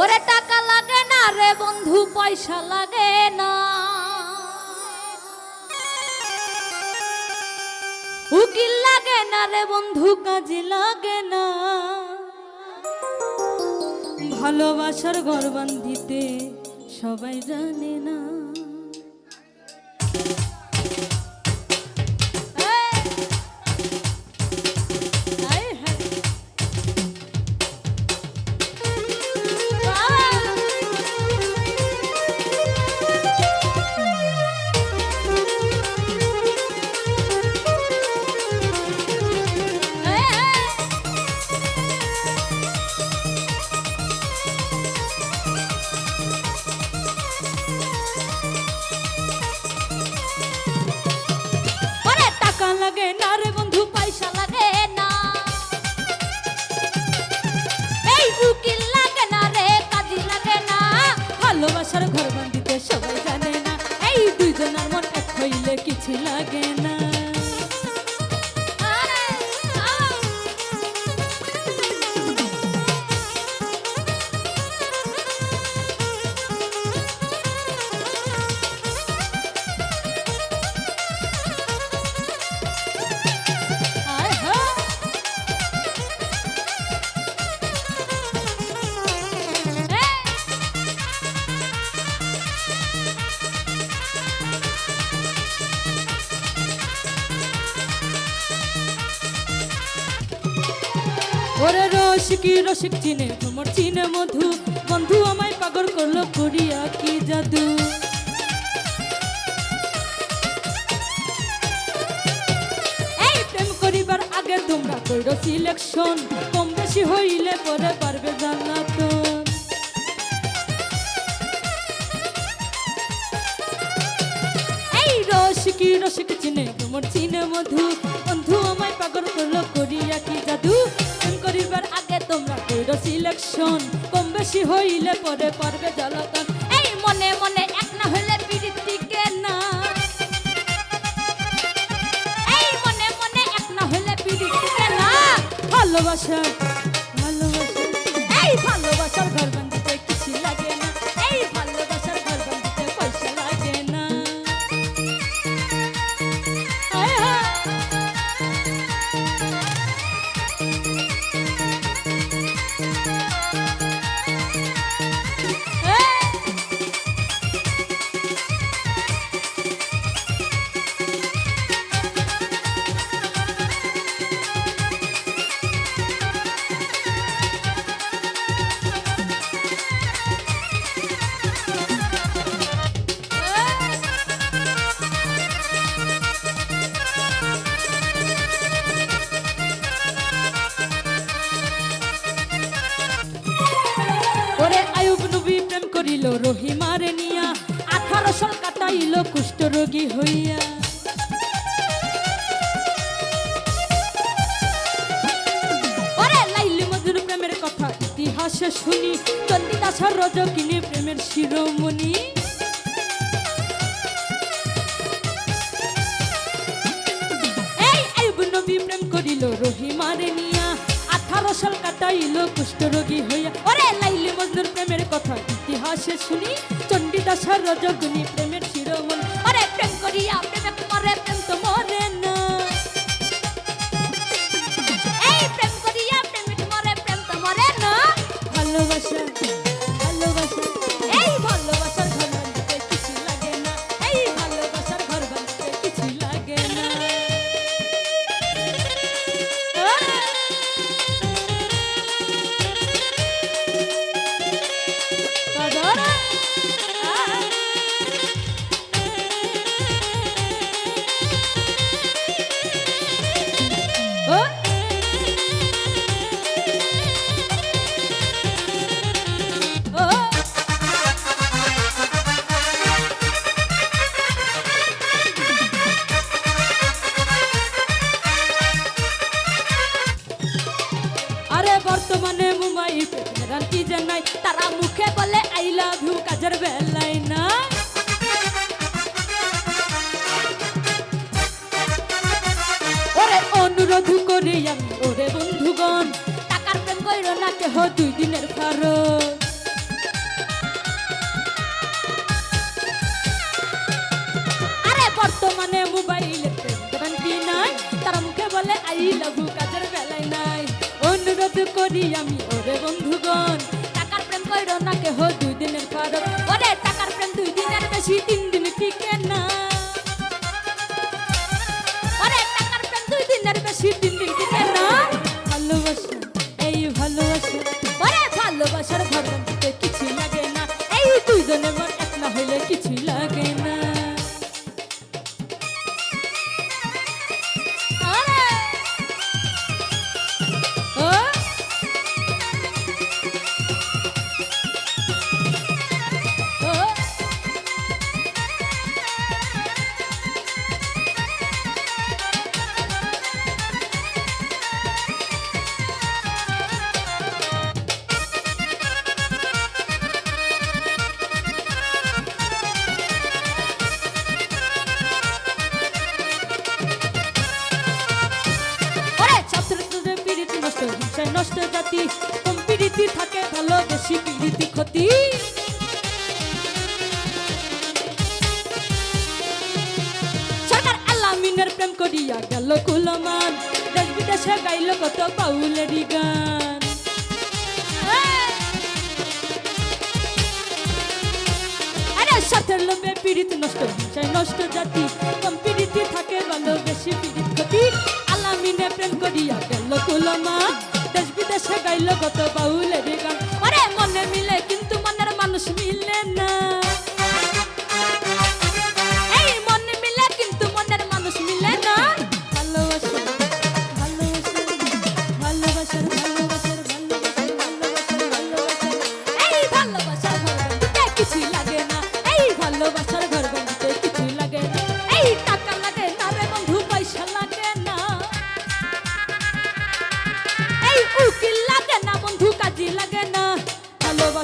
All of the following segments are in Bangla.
ওরে টাকা লাগে না রে বন্ধু, পয়সা লাগে না। উকিল লাগে না রে বন্ধু, কাজে লাগে না। ভালোবাসার ঘর বান্ধিতে সবাই জানে না। উকিল লাগে না রে কাজী লাগে না। ভালোবাসার ঘর ওরে রসিকি, রসিক চিনে, তোমার চিনে মধু। বন্ধু আমায় পাগল করল, করিয়া কি জাদু? এই প্রেম করিবার আগে তোমরা কইরো সিলেকশন কম বেশি হইলে পরে পারবে জান্নাতন এই রসিকি, রসিক চিনে, তোমার চিনে মধু। কইরো সিলেকশন কম বেশি হইলে পরে পারবে জ্বালাতন। এই মনে মনে এক না হইলে পিরিতিকে না। এই মনে মনে এক না হইলে পিরিতিকে না। ভালোবাসা রহিমারে নিয়া, আঠারো সাল কাটাইল কুষ্ঠ রোগী হইয়া। ইতিহাসে শুনি চন্ডিদাসর রজকিনী প্রেমের শিরোমণি। এই আইব নবী প্রেম করিল রহিমারে নিয়া, আঠারো সাল কাটাইল কুষ্ঠরোগী হইয়া। ওরে লাইলি মজনুর প্রেমের কথা ইতিহাসে শুনি চণ্ডীদাসের রজগুনি প্রেমের শিরোমণি। আরে প্রেম করিয়া আপনি বুঝে নাই, তারা মুখে বলে আই লাভ ইউ কাজের বেলায় না। ওরে অনুরোধ করি আমি, ওরে বন্ধুগণ, টাকার প্রেম কইর না, কেহ দুই দিনের খরচ। আরে বর্তমানে মোবাইলে নাই? তারা মুখে বলে আই লাভ কাজের বেলায় নাই। অনুরোধ করি আমি দিনের বেশি দিন নষ্ট জাতি কম পিড়িতি থাকে ভালো, বেশি পিড়িতি ক্ষতি। সরকার আলামিনের প্রেম করিয়া গেল কুলমান, দেশ বিদেশে গাইল কত বাউলেরই গান। সাথের লোভে পীড়িত নষ্ট, হিংসায় নষ্ট জাতি কম পীড়িতি থাকে ভালো, বেশি পীড়িত ক্ষতি। আলামিনে প্রেম করিয়া গেল কুলমা দেশ বিদেশে গাইল কত বাউলের গান। আরে মনে মিলে কিন্তু মনের মানুষ মিলে না।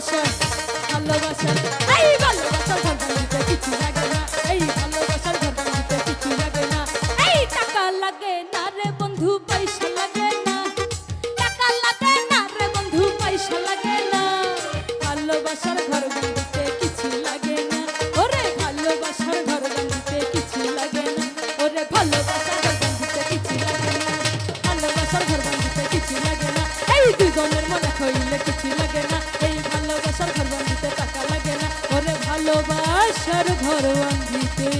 ভালোবাসা ভালোবাসা। এই ভালোবাসার ঘর বাঁধিতে কিছু লাগে না। এই ভালোবাসার ঘর বাঁধিতে কিছু লাগে না। এই টাকা লাগে না রে বন্ধু, পয়সা লাগে না। টাকা লাগে না রে বন্ধু, পয়সা লাগে না। ভালোবাসার ঘর বাঁধিতে কিছু লাগে না। ওরে ভালোবাসার ঘর বাঁধিতে কিছু লাগে না। ওরে ভালোবাসার ঘর বাঁধিতে কিছু লাগে না। ভালোবাসার ঘর বাঁধিতে কিছু লাগে না। এই দুজনের মনে হইলে কিছু লাগে না। ভালোবাসার ঘর বাঁধিতে টাকা লাগে না। ওরে ভালোবাসার ঘর বাঁধিতে